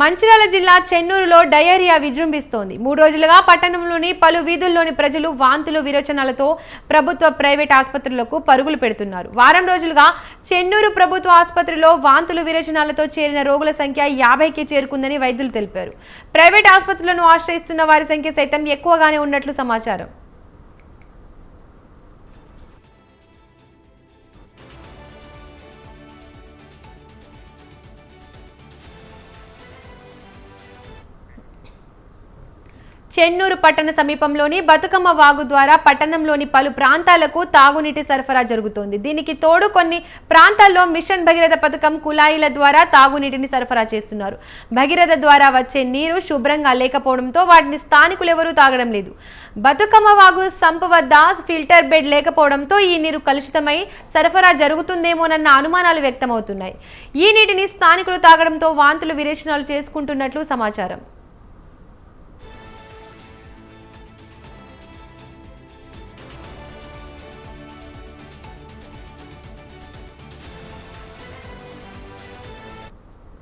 మంచిర్యాల జిల్లా చెన్నూరులో డయేరియా విజృంభిస్తోంది. మూడు రోజులుగా పట్టణంలోని పలు వీధుల్లోని ప్రజలు వాంతులు విరోచనాలతో ప్రభుత్వ ప్రైవేట్ ఆసుపత్రులకు పరుగులు పెడుతున్నారు. వారం రోజులుగా చెన్నూరు ప్రభుత్వ ఆసుపత్రిలో వాంతులు విరోచనాలతో చేరిన రోగుల సంఖ్య యాభైకి చేరుకుందని వైద్యులు తెలిపారు. ప్రైవేట్ ఆసుపత్రులను ఆశ్రయిస్తున్న వారి సంఖ్య సైతం ఎక్కువగానే ఉన్నట్లు సమాచారం. చెన్నూరు పట్టణ సమీపంలోని బతుకమ్మ వాగు ద్వారా పట్టణంలోని పలు ప్రాంతాలకు తాగునీటి సరఫరా జరుగుతోంది. దీనికి తోడు కొన్ని ప్రాంతాల్లో మిషన్ భగీరథ పథకం కుళాయిల ద్వారా తాగునీటిని సరఫరా చేస్తున్నారు. భగీరథ ద్వారా వచ్చే నీరు శుభ్రంగా లేకపోవడంతో వాటిని స్థానికులు ఎవరూ తాగడం లేదు. బతుకమ్మ వాగు సంపు వద్ద ఫిల్టర్ బెడ్ లేకపోవడంతో ఈ నీరు కలుషితమై సరఫరా జరుగుతుందేమోనన్న అనుమానాలు వ్యక్తమవుతున్నాయి. ఈ నీటిని స్థానికులు తాగడంతో వాంతులు విరేచనాలు చేసుకుంటున్నట్లు సమాచారం.